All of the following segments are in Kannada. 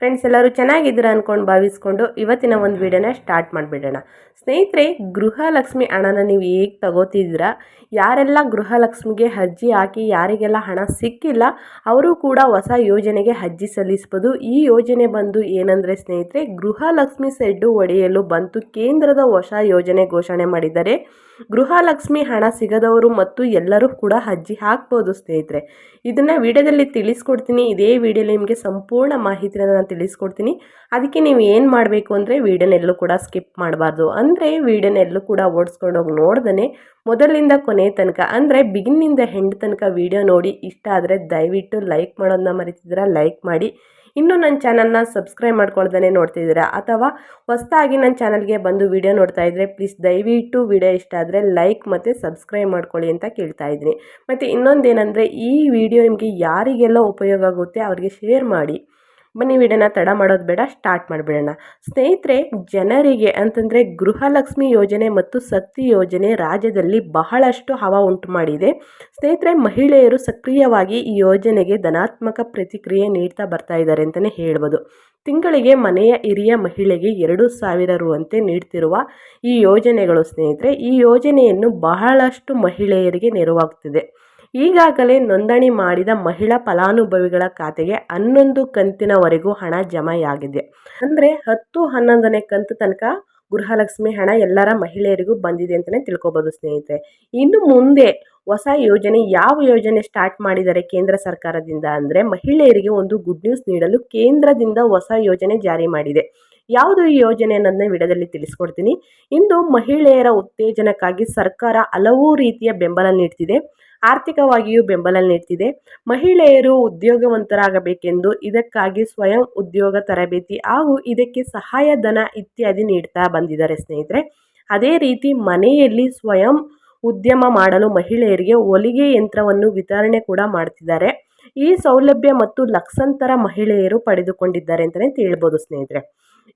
friends ಎಲ್ಲರೂ ಚೆನ್ನಾಗಿದ್ದೀರಾ ಅಂದ್ಕೊಂಡು ಭಾವಿಸ್ಕೊಂಡು ಇವತ್ತಿನ ಒಂದು ವಿಡಿಯೋನ ಸ್ಟಾರ್ಟ್ ಮಾಡಿಬಿಡೋಣ. ಸ್ನೇಹಿತರೆ, ಗೃಹಲಕ್ಷ್ಮಿ ಹಣನ ನೀವು ಹೇಗೆ ತಗೋತಿದ್ದೀರಾ? ಯಾರೆಲ್ಲ ಗೃಹಲಕ್ಷ್ಮಿಗೆ ಅರ್ಜಿ ಹಾಕಿ ಯಾರಿಗೆಲ್ಲ ಹಣ ಸಿಕ್ಕಿಲ್ಲ, ಅವರು ಕೂಡ ಹೊಸ ಯೋಜನೆಗೆ ಅರ್ಜಿ ಸಲ್ಲಿಸ್ಬೋದು. ಈ ಯೋಜನೆ ಬಂದು ಏನಂದರೆ ಸ್ನೇಹಿತರೆ, ಗೃಹಲಕ್ಷ್ಮಿ ಸೆಡ್ಡು ಒಡೆಯಲು ಬಂತು ಕೇಂದ್ರದ ಹೊಸ ಯೋಜನೆ ಘೋಷಣೆ ಮಾಡಿದ್ದಾರೆ. ಗೃಹಲಕ್ಷ್ಮಿ ಹಣ ಸಿಗದವರು ಮತ್ತು ಎಲ್ಲರೂ ಕೂಡ ಅರ್ಜಿ ಹಾಕ್ಬೋದು ಸ್ನೇಹಿತರೆ. ಇದನ್ನು ವಿಡಿಯೋದಲ್ಲಿ ತಿಳಿಸ್ಕೊಡ್ತೀನಿ. ಇದೇ ವಿಡಿಯೋಲಿ ನಿಮಗೆ ಸಂಪೂರ್ಣ ಮಾಹಿತಿನ ನಾನು ತಿಳಿಸ್ಕೊಡ್ತೀನಿ. ಅದಕ್ಕೆ ನೀವು ಏನು ಮಾಡಬೇಕು ಅಂದರೆ ವೀಡಿಯೋನೆಲ್ಲೂ ಕೂಡ ಸ್ಕಿಪ್ ಮಾಡಬಾರ್ದು. ಅಂದರೆ ವೀಡಿಯೋನೆಲ್ಲೂ ಕೂಡ ಓಡಿಸ್ಕೊಂಡೋಗಿ ನೋಡ್ದೇ ಮೊದಲಿಂದ ಕೊನೆ ತನಕ, ಅಂದರೆ ಬಿಗಿನಿಂದ ಹೆಂಡ್ ತನಕ ವಿಡಿಯೋ ನೋಡಿ ಇಷ್ಟ ಆದರೆ ದಯವಿಟ್ಟು ಲೈಕ್ ಮಾಡೋದನ್ನ ಮರಿತಿದ್ದೀರಾ? ಲೈಕ್ ಮಾಡಿ. ಇನ್ನೂ ನನ್ನ ಚಾನಲ್ನ ಸಬ್ಸ್ಕ್ರೈಬ್ ಮಾಡ್ಕೊಳ್ದೇ ನೋಡ್ತಿದ್ದೀರಾ? ಅಥವಾ ಹೊಸದಾಗಿ ನನ್ನ ಚಾನಲ್ಗೆ ಬಂದು ವೀಡಿಯೋ ನೋಡ್ತಾ ಇದ್ದರೆ ಪ್ಲೀಸ್ ದಯವಿಟ್ಟು ವೀಡಿಯೋ ಇಷ್ಟ ಆದರೆ ಲೈಕ್ ಮತ್ತು ಸಬ್ಸ್ಕ್ರೈಬ್ ಮಾಡ್ಕೊಳ್ಳಿ ಅಂತ ಕೇಳ್ತಾ ಇದ್ದೀನಿ. ಮತ್ತು ಇನ್ನೊಂದೇನೆಂದರೆ ಈ ವಿಡಿಯೋ ನಿಮಗೆ ಯಾರಿಗೆಲ್ಲ ಉಪಯೋಗ ಆಗುತ್ತೆ ಅವರಿಗೆ ಶೇರ್ ಮಾಡಿ. ಬನ್ನಿ ವಿಡಿಯೋನ ತಡ ಮಾಡೋದು ಬೇಡ ಸ್ಟಾರ್ಟ್ ಮಾಡಿಬಿಡೋಣ. ಸ್ನೇಹಿತರೆ, ಜನರಿಗೆ ಅಂತಂದರೆ ಗೃಹಲಕ್ಷ್ಮಿ ಯೋಜನೆ ಮತ್ತು ಸತ್ತಿ ಯೋಜನೆ ರಾಜ್ಯದಲ್ಲಿ ಬಹಳಷ್ಟು ಹವಾ ಉಂಟು ಮಾಡಿದೆ. ಸ್ನೇಹಿತರೆ, ಮಹಿಳೆಯರು ಸಕ್ರಿಯವಾಗಿ ಈ ಯೋಜನೆಗೆ ಧನಾತ್ಮಕ ಪ್ರತಿಕ್ರಿಯೆ ನೀಡ್ತಾ ಬರ್ತಾ ಇದ್ದಾರೆ ಅಂತಲೇ ಹೇಳ್ಬೋದು. ತಿಂಗಳಿಗೆ ಮನೆಯ ಹಿರಿಯ ಮಹಿಳೆಗೆ ಎರಡು ಸಾವಿರ ರು ಅಂತೆ ನೀಡ್ತಿರುವ ಈ ಯೋಜನೆಗಳು ಸ್ನೇಹಿತರೆ, ಈ ಯೋಜನೆಯನ್ನು ಬಹಳಷ್ಟು ಮಹಿಳೆಯರಿಗೆ ನೆರವಾಗ್ತಿದೆ. ಈಗಾಗಲೇ ನೋಂದಣಿ ಮಾಡಿದ ಮಹಿಳಾ ಫಲಾನುಭವಿಗಳ ಖಾತೆಗೆ ಹನ್ನೊಂದು ಕಂತಿನವರೆಗೂ ಹಣ ಜಮೆಯಾಗಿದೆ. ಅಂದರೆ ಹತ್ತು ಹನ್ನೊಂದನೇ ಕಂತು ತನಕ ಗೃಹಲಕ್ಷ್ಮಿ ಹಣ ಎಲ್ಲರ ಮಹಿಳೆಯರಿಗೂ ಬಂದಿದೆ ಅಂತಲೇ ತಿಳ್ಕೊಬೋದು ಸ್ನೇಹಿತರೆ. ಇನ್ನು ಮುಂದೆ ಹೊಸ ಯೋಜನೆ ಯಾವ ಯೋಜನೆ ಸ್ಟಾರ್ಟ್ ಮಾಡಿದ್ದಾರೆ ಕೇಂದ್ರ ಸರ್ಕಾರದಿಂದ ಅಂದರೆ ಮಹಿಳೆಯರಿಗೆ ಒಂದು ಗುಡ್ ನ್ಯೂಸ್ ನೀಡಲು ಕೇಂದ್ರದಿಂದ ಹೊಸ ಯೋಜನೆ ಜಾರಿ ಮಾಡಿದೆ. ಯಾವುದು ಈ ಯೋಜನೆ ಅನ್ನೋದನ್ನ ವಿಡದಲ್ಲಿ ತಿಳಿಸ್ಕೊಡ್ತೀನಿ. ಇಂದು ಮಹಿಳೆಯರ ಉತ್ತೇಜನಕ್ಕಾಗಿ ಸರ್ಕಾರ ಹಲವು ರೀತಿಯ ಬೆಂಬಲ ನೀಡ್ತಿದೆ. ಆರ್ಥಿಕವಾಗಿಯೂ ಬೆಂಬಲ ನೀಡ್ತಿದೆ. ಮಹಿಳೆಯರು ಉದ್ಯೋಗವಂತರಾಗಬೇಕೆಂದು ಇದಕ್ಕಾಗಿ ಸ್ವಯಂ ಉದ್ಯೋಗ ತರಬೇತಿ ಹಾಗೂ ಇದಕ್ಕೆ ಸಹಾಯಧನ ಇತ್ಯಾದಿ ನೀಡ್ತಾ ಬಂದಿದ್ದಾರೆ ಸ್ನೇಹಿತರೆ. ಅದೇ ರೀತಿ ಮನೆಯಲ್ಲಿ ಸ್ವಯಂ ಉದ್ಯಮ ಮಾಡಲು ಮಹಿಳೆಯರಿಗೆ ಹೊಲಿಗೆ ಯಂತ್ರವನ್ನು ವಿತರಣೆ ಕೂಡ ಮಾಡ್ತಿದ್ದಾರೆ. ಈ ಸೌಲಭ್ಯ ಮತ್ತು ಲಕ್ಷಾಂತರ ಮಹಿಳೆಯರು ಪಡೆದುಕೊಂಡಿದ್ದಾರೆ ಅಂತಲೇ ತಿಳ್ಬೋದು ಸ್ನೇಹಿತರೆ.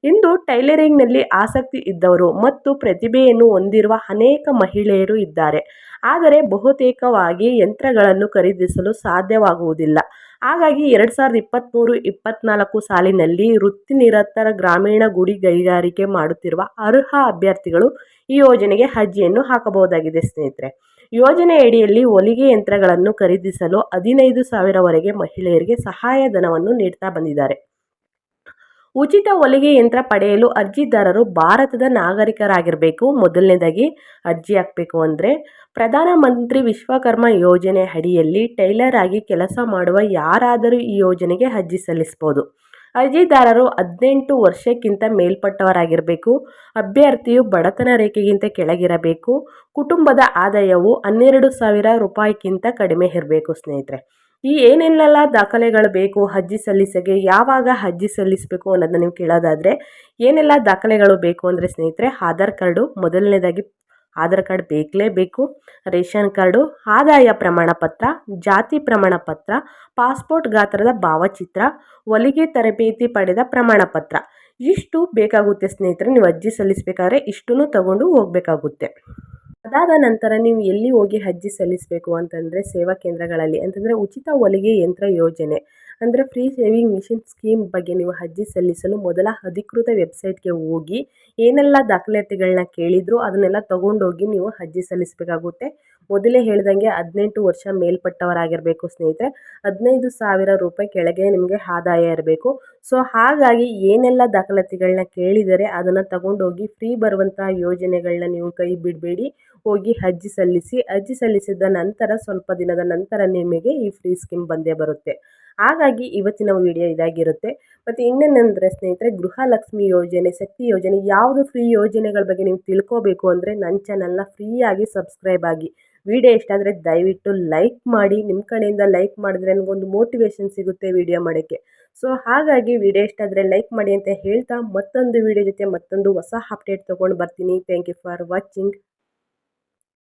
ಇಂದು ಟೈಲರಿಂಗ್ನಲ್ಲಿ ಆಸಕ್ತಿ ಇದ್ದವರು ಮತ್ತು ಪ್ರತಿಭೆಯನ್ನು ಹೊಂದಿರುವ ಅನೇಕ ಮಹಿಳೆಯರು ಇದ್ದಾರೆ. ಆದರೆ ಬಹುತೇಕವಾಗಿ ಯಂತ್ರಗಳನ್ನು ಖರೀದಿಸಲು ಸಾಧ್ಯವಾಗುವುದಿಲ್ಲ. ಹಾಗಾಗಿ ಎರಡು ಸಾವಿರದ ಇಪ್ಪತ್ತ್ಮೂರು ಇಪ್ಪತ್ತ್ನಾಲ್ಕು ಸಾಲಿನಲ್ಲಿ ವೃತ್ತಿನಿರತರ ಗ್ರಾಮೀಣ ಗುಡಿ ಕೈಗಾರಿಕೆ ಮಾಡುತ್ತಿರುವ ಅರ್ಹ ಅಭ್ಯರ್ಥಿಗಳು ಈ ಯೋಜನೆಗೆ ಅರ್ಜಿಯನ್ನು ಹಾಕಬಹುದಾಗಿದೆ ಸ್ನೇಹಿತರೆ. ಯೋಜನೆ ಅಡಿಯಲ್ಲಿ ಹೊಲಿಗೆ ಯಂತ್ರಗಳನ್ನು ಖರೀದಿಸಲು ಹದಿನೈದು ಸಾವಿರವರೆಗೆ ಮಹಿಳೆಯರಿಗೆ ಸಹಾಯಧನವನ್ನು ನೀಡ್ತಾ ಬಂದಿದ್ದಾರೆ. ಉಚಿತ ಹೊಲಿಗೆ ಯಂತ್ರ ಪಡೆಯಲು ಅರ್ಜಿದಾರರು ಭಾರತದ ನಾಗರಿಕರಾಗಿರಬೇಕು. ಮೊದಲನೇದಾಗಿ ಅರ್ಜಿ ಹಾಕಬೇಕು ಅಂದರೆ ಪ್ರಧಾನಮಂತ್ರಿ ವಿಶ್ವಕರ್ಮ ಯೋಜನೆ ಅಡಿಯಲ್ಲಿ ಟೈಲರ್ ಆಗಿ ಕೆಲಸ ಮಾಡುವ ಯಾರಾದರೂ ಈ ಯೋಜನೆಗೆ ಅರ್ಜಿ ಸಲ್ಲಿಸ್ಬೋದು ಅರ್ಜಿದಾರರು ಹದಿನೆಂಟು ವರ್ಷಕ್ಕಿಂತ ಮೇಲ್ಪಟ್ಟವರಾಗಿರಬೇಕು. ಅಭ್ಯರ್ಥಿಯು ಬಡತನ ರೇಖೆಗಿಂತ ಕೆಳಗಿರಬೇಕು. ಕುಟುಂಬದ ಆದಾಯವು ಹನ್ನೆರಡು ಸಾವಿರ ರೂಪಾಯಿಗಿಂತ ಕಡಿಮೆ ಇರಬೇಕು ಸ್ನೇಹಿತರೆ. ಈ ಏನೇನೆಲ್ಲ ದಾಖಲೆಗಳು ಬೇಕು, ಅರ್ಜಿ ಸಲ್ಲಿಸೋಕ್ಕೆ ಯಾವಾಗ ಅರ್ಜಿ ಸಲ್ಲಿಸಬೇಕು ಅನ್ನೋದನ್ನ ನೀವು ಕೇಳೋದಾದರೆ, ಏನೆಲ್ಲ ದಾಖಲೆಗಳು ಬೇಕು ಅಂದರೆ ಸ್ನೇಹಿತರೆ, ಆಧಾರ್ ಕಾರ್ಡು, ಮೊದಲನೇದಾಗಿ ಆಧಾರ್ ಕಾರ್ಡ್ ಬೇಕಲೇಬೇಕು ರೇಷನ್ ಕಾರ್ಡು, ಆದಾಯ ಪ್ರಮಾಣ ಪತ್ರ ಜಾತಿ ಪ್ರಮಾಣ ಪತ್ರ ಪಾಸ್ಪೋರ್ಟ್ ಗಾತ್ರದ ಭಾವಚಿತ್ರ ಹೊಲಿಗೆ ತರಬೇತಿ ಪಡೆದ ಪ್ರಮಾಣ ಪತ್ರ ಇಷ್ಟು ಬೇಕಾಗುತ್ತೆ ಸ್ನೇಹಿತರೆ, ನೀವು ಅರ್ಜಿ ಸಲ್ಲಿಸಬೇಕಾದ್ರೆ ಇಷ್ಟನ್ನು ತಗೊಂಡು ಹೋಗಬೇಕಾಗುತ್ತೆ. ಅದಾದ ನಂತರ ನೀವು ಎಲ್ಲಿ ಹೋಗಿ ಅರ್ಜಿ ಸಲ್ಲಿಸಬೇಕು ಅಂತಂದರೆ ಸೇವಾ ಕೇಂದ್ರಗಳಲ್ಲಿ, ಅಂತಂದರೆ ಉಚಿತ ಹೊಲಿಗೆ ಯಂತ್ರ ಯೋಜನೆ. ಅಂದರೆ ಫ್ರೀ ಸೇವಿಂಗ್ ಮಿಷಿನ್ ಸ್ಕೀಮ್ ಬಗ್ಗೆ ನೀವು ಅರ್ಜಿ ಸಲ್ಲಿಸಲು ಮೊದಲ ಅಧಿಕೃತ ವೆಬ್ಸೈಟ್ಗೆ ಹೋಗಿ ಏನೆಲ್ಲ ದಾಖಲಾತಿಗಳನ್ನ ಕೇಳಿದ್ರು ಅದನ್ನೆಲ್ಲ ತೊಗೊಂಡೋಗಿ ನೀವು ಅರ್ಜಿ ಸಲ್ಲಿಸಬೇಕಾಗುತ್ತೆ. ಮೊದಲೇ ಹೇಳ್ದಂಗೆ ಹದಿನೆಂಟು ವರ್ಷ ಮೇಲ್ಪಟ್ಟವರಾಗಿರಬೇಕು ಸ್ನೇಹಿತರೆ. ಹದಿನೈದು ಸಾವಿರ ರೂಪಾಯಿ ಕೆಳಗೆ ನಿಮಗೆ ಆದಾಯ ಇರಬೇಕು. ಸೊ ಹಾಗಾಗಿ ಏನೆಲ್ಲ ದಾಖಲಾತಿಗಳನ್ನ ಕೇಳಿದರೆ ಅದನ್ನು ತಗೊಂಡೋಗಿ ಫ್ರೀ ಬರುವಂತಹ ಯೋಜನೆಗಳನ್ನ ನೀವು ಕೈ ಬಿಡಬೇಡಿ. ಹೋಗಿ ಅರ್ಜಿ ಸಲ್ಲಿಸಿ, ಅರ್ಜಿ ಸಲ್ಲಿಸಿದ ನಂತರ ಸ್ವಲ್ಪ ದಿನದ ನಂತರ ನಿಮಗೆ ಈ ಫ್ರೀ ಸ್ಕೀಮ್ ಬಂದೇ ಬರುತ್ತೆ. ಹಾಗಾಗಿ ಇವತ್ತಿನ ವಿಡಿಯೋ ಇದಾಗಿರುತ್ತೆ. ಮತ್ತು ಇನ್ನೇನೆಂದರೆ ಸ್ನೇಹಿತರೆ, ಗೃಹಲಕ್ಷ್ಮಿ ಯೋಜನೆ, ಶಕ್ತಿ ಯೋಜನೆ, ಯಾವುದು ಫ್ರೀ ಯೋಜನೆಗಳ ಬಗ್ಗೆ ನೀವು ತಿಳ್ಕೋಬೇಕು ಅಂದರೆ ನನ್ನ ಚಾನಲ್ನ ಫ್ರೀಯಾಗಿ ಸಬ್ಸ್ಕ್ರೈಬ್ ಆಗಿ ವಿಡಿಯೋ ಇಷ್ಟ ಆದರೆ ದಯವಿಟ್ಟು ಲೈಕ್ ಮಾಡಿ ನಿಮ್ಮ ಕಡೆಯಿಂದ ಲೈಕ್ ಮಾಡಿದ್ರೆ ನನಗೊಂದು ಮೋಟಿವೇಶನ್ ಸಿಗುತ್ತೆ ವಿಡಿಯೋ ಮಾಡೋಕ್ಕೆ. ಸೊ ಹಾಗಾಗಿ ವಿಡಿಯೋ ಇಷ್ಟ ಆದರೆ ಲೈಕ್ ಮಾಡಿ ಅಂತ ಹೇಳ್ತಾ ಮತ್ತೊಂದು ವಿಡಿಯೋ ಜೊತೆ ಮತ್ತೊಂದು ಹೊಸ ಅಪ್ಡೇಟ್ ತೊಗೊಂಡು ಬರ್ತೀನಿ. Thank you for watching